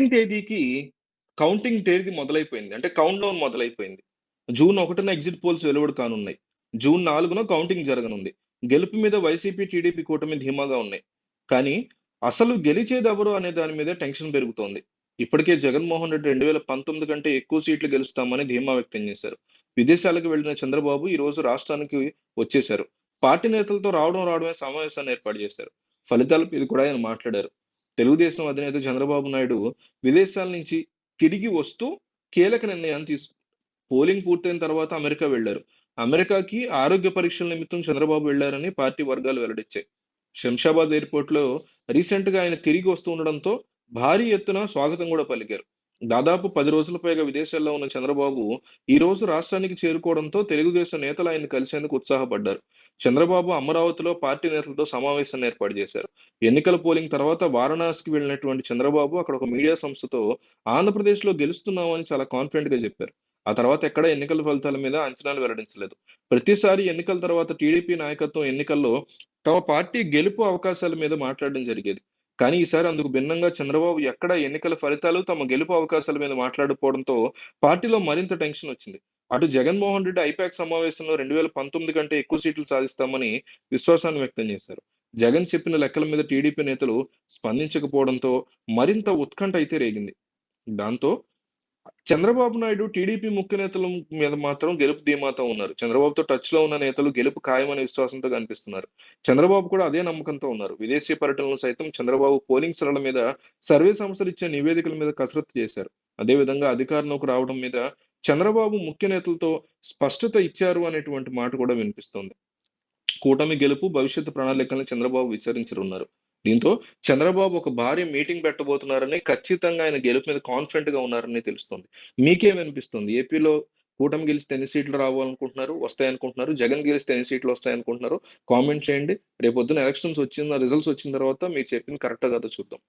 Counting తేదీకి counting తేదీ మొదలైపోయింది. అంటే కౌంట్ డౌన్ మొదలైపోయింది. జూన్ ఒకటిన ఎగ్జిట్ పోల్స్ వెలువడి కానున్నాయి. జూన్ నాలుగున కౌంటింగ్ జరగనుంది. గెలుపు మీద వైసీపీ, టీడీపీ కూటమి ధీమాగా ఉన్నాయి. కానీ అసలు గెలిచేది ఎవరు అనే దాని మీద టెన్షన్ పెరుగుతోంది. ఇప్పటికే జగన్మోహన్ రెడ్డి 2019 కంటే ఎక్కువ సీట్లు గెలుస్తామని ధీమా వ్యక్తం చేశారు. విదేశాలకు వెళ్ళిన చంద్రబాబు ఈ రోజు రాష్ట్రానికి వచ్చేశారు. పార్టీ నేతలతో రావడం రావడమే సమావేశాన్ని ఏర్పాటు చేశారు. ఫలితాల మీద కూడా ఆయన మాట్లాడారు. తెలుగుదేశం అధినేత చంద్రబాబు నాయుడు విదేశాల నుంచి తిరిగి వస్తూ కీలక నిర్ణయాన్ని తీసుకు పోలింగ్ పూర్తయిన తర్వాత అమెరికా వెళ్ళారు. అమెరికాకి ఆరోగ్య పరీక్షల నిమిత్తం చంద్రబాబు వెళ్ళారని పార్టీ వర్గాలు వెల్లడించాయి. శంషాబాద్ ఎయిర్‌పోర్ట్‌లో రీసెంట్‌గా ఆయన తిరిగి వస్తూ ఉండడంతో భారీ ఎత్తున స్వాగతం కూడా పలికారు. దాదాపు పది రోజుల పైగా విదేశాల్లో ఉన్న చంద్రబాబు ఈ రోజు రాష్ట్రానికి చేరుకోవడంతో తెలుగుదేశం నేతలు ఆయన కలిసేందుకు ఉత్సాహపడ్డారు. చంద్రబాబు అమరావతిలో పార్టీ నేతలతో సమావేశాన్ని ఏర్పాటు చేశారు. ఎన్నికల పోలింగ్ తర్వాత వారణాసికి వెళ్ళినటువంటి చంద్రబాబు అక్కడ ఒక మీడియా సంస్థతో ఆంధ్రప్రదేశ్‌లో గెలుస్తున్నామని చాలా కాన్ఫిడెంట్గా చెప్పారు. ఆ తర్వాత ఎక్కడ ఎన్నికల ఫలితాల మీద అంచనాలు వెల్లడించలేదు. ప్రతిసారి ఎన్నికల తర్వాత టీడీపీ నాయకత్వం ఎన్నికల్లో తమ పార్టీ గెలుపు అవకాశాల మీద మాట్లాడడం జరిగేది. కానీ ఈసారి అందుకు భిన్నంగా చంద్రబాబు ఎక్కడ ఎన్నికల ఫలితాలు, తమ గెలుపు అవకాశాల మీద మాట్లాడకపోవడంతో పార్టీలో మరింత టెన్షన్ వచ్చింది. అటు జగన్మోహన్ రెడ్డి ఐపాక్ సమావేశంలో 2019 కంటే ఎక్కువ సీట్లు సాధిస్తామని విశ్వాసాన్ని వ్యక్తం చేశారు. జగన్ చెప్పిన లెక్కల మీద టీడీపీ నేతలు స్పందించకపోవడంతో మరింత ఉత్కంఠ అయితే రేగింది. దాంతో చంద్రబాబు నాయుడు, టీడీపీ ముఖ్య నేతల మీద మాత్రం గెలుపు ధీమాతో ఉన్నారు. చంద్రబాబుతో టచ్లో ఉన్న నేతలు గెలుపు ఖాయమనే విశ్వాసంతో కనిపిస్తున్నారు. చంద్రబాబు కూడా అదే నమ్మకంతో ఉన్నారు. విదేశీ పర్యటనలో సైతం చంద్రబాబు పోలింగ్ సరళ మీద సర్వే సంస్థలు ఇచ్చే నివేదికల మీద కసరత్తు చేశారు. అదేవిధంగా అధికారంలోకి రావడం మీద చంద్రబాబు ముఖ్య నేతలతో స్పష్టత ఇచ్చారు అనేటువంటి మాట కూడా వినిపిస్తోంది. కూటమి గెలుపు, భవిష్యత్తు ప్రణాళికలను చంద్రబాబు విచారించనున్నారు. దీంతో చంద్రబాబు ఒక భారీ మీటింగ్ పెట్టబోతున్నారని, ఖచ్చితంగా ఆయన గెలుపు మీద కాన్ఫిడెంట్‌గా ఉన్నారని తెలుస్తుంది మీకేమనిపిస్తుంది? ఏపీలో కూటమి గెలిస్తే ఎన్ని సీట్లు రావాలనుకుంటున్నారు? వస్తాయనుకుంటున్నారు? జగన్ గెలిస్తే ఎన్ని సీట్లు వస్తాయనుకుంటున్నారు? కామెంట్ చేయండి. రేపొద్దున ఎలక్షన్స్ వచ్చిన రిజల్ట్స్ వచ్చిన తర్వాత మీరు చెప్పింది కరెక్ట్ కదా చూద్దాం.